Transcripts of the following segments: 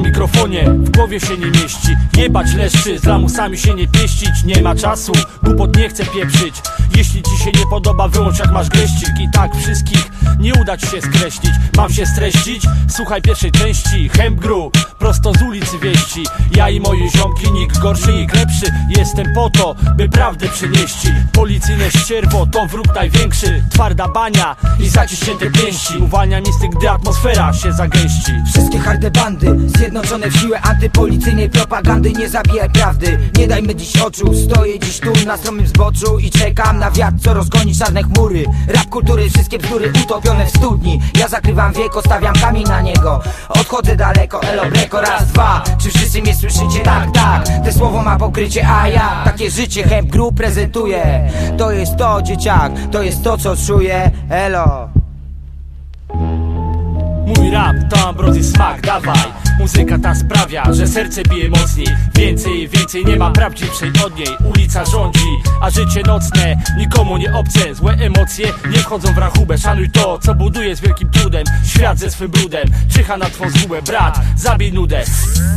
mikrofonie W głowie się nie mieści. Jebać leszczy, z lamusami się nie pieścić. Nie ma czasu, głupot nie chcę pieprzyć. Jeśli ci się nie podoba, wyłącz jak masz greścik. I tak wszystkich nie uda ci się skreślić. Mam się streścić? Słuchaj pierwszej części Hempgru, prosto z ulicy wieści. Ja i moje ziomki, nikt gorszy, nikt lepszy. Jestem po to, by prawdę przynieść. Policyjne ścierwo to wróg największy. Twarda bania i zaciśnięte pięści. Uwalnia instynkt, gdy atmosfera się zagęści. Wszystkie harde bandy Zjednoczone w siłę antypolicyjnej propagandy. Nie zabijaj prawdy, nie dajmy dziś oczu. Stoję dziś tu na stromym zboczu I czekam na wiatr, co rozgoni czarne chmury. Rap kultury, wszystkie bzdury utopione w studni. Ja zakrywam wieko, stawiam kamień na niego. Odchodzę daleko, elo breko, raz, dwa. Czy wszyscy mnie słyszycie? Tak, tak. Te słowo ma pokrycie, a ja Takie życie Hemp Group prezentuje To jest to, dzieciak, to jest to, co czuję. Elo. Mój rap to ambrozji smak, dawaj Muzyka ta sprawia, że serce bije mocniej. Więcej więcej nie ma prawdziwszej od niej. Ulica rządzi, a życie nocne Nikomu nie obce, złe emocje Nie wchodzą w rachubę, szanuj to Co buduje z wielkim trudem Świat ze swym brudem. Czyha na twą zgubę, brat. Zabij nudę.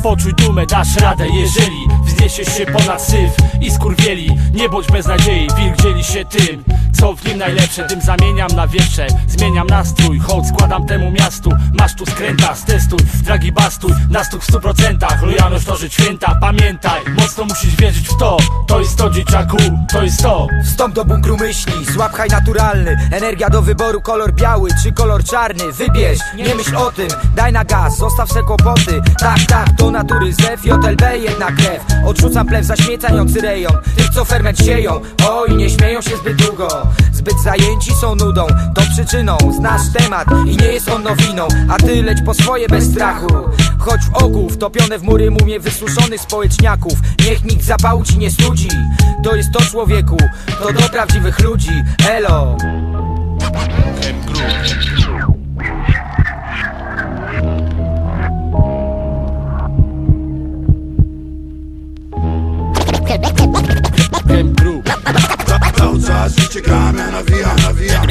Poczuj dumę, dasz radę. Jeżeli wzniesiesz się ponad syf I skurwieli, nie bądź bez nadziei Wilk dzieli się tym, co w nim najlepsze? Tym zamieniam na wieprze, zmieniam nastrój Hołd składam temu miastu. Masz tu skręta, stestuj, dragi bastuj. Nastuk w stu procentach, lojalność to żyć święta. Pamiętaj, mocno musisz wierzyć w to. To jest to dzieciaku, to jest to. Wstąp do bunkru myśli, złap haj naturalny. Energia do wyboru, kolor biały czy kolor czarny. Wybierz, nie myśl o tym, daj na gaz, zostaw se kłopoty. Tak, tak, do natury zew, JLB jedna krew. Odrzucam plew zaśmiecający rejon. Tych co ferment sieją, oj nie śmieją się zbyt długo. Zbyt zajęci są nudą, to przyczyną. Znasz temat i nie jest on nowiną A ty leć po swoje bez strachu. Chodź w ogół, wtopione w mury mumie wysuszonych społeczniaków. Niech nikt zapału ci nie studzi To jest to człowieku, to do prawdziwych ludzi. Elo. Cały czas życie gram, ja nawijam, nawijam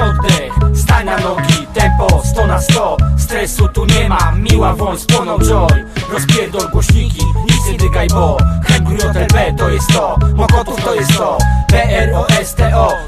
oddech, stań na nogi, tempo 100 na 100 Stresu tu nie ma, miła woń, spłoną joy. Rozpierdol głośniki, nic nie dygaj, bo. Hengry JLB to jest to, Mokotów to jest to. PROSTO,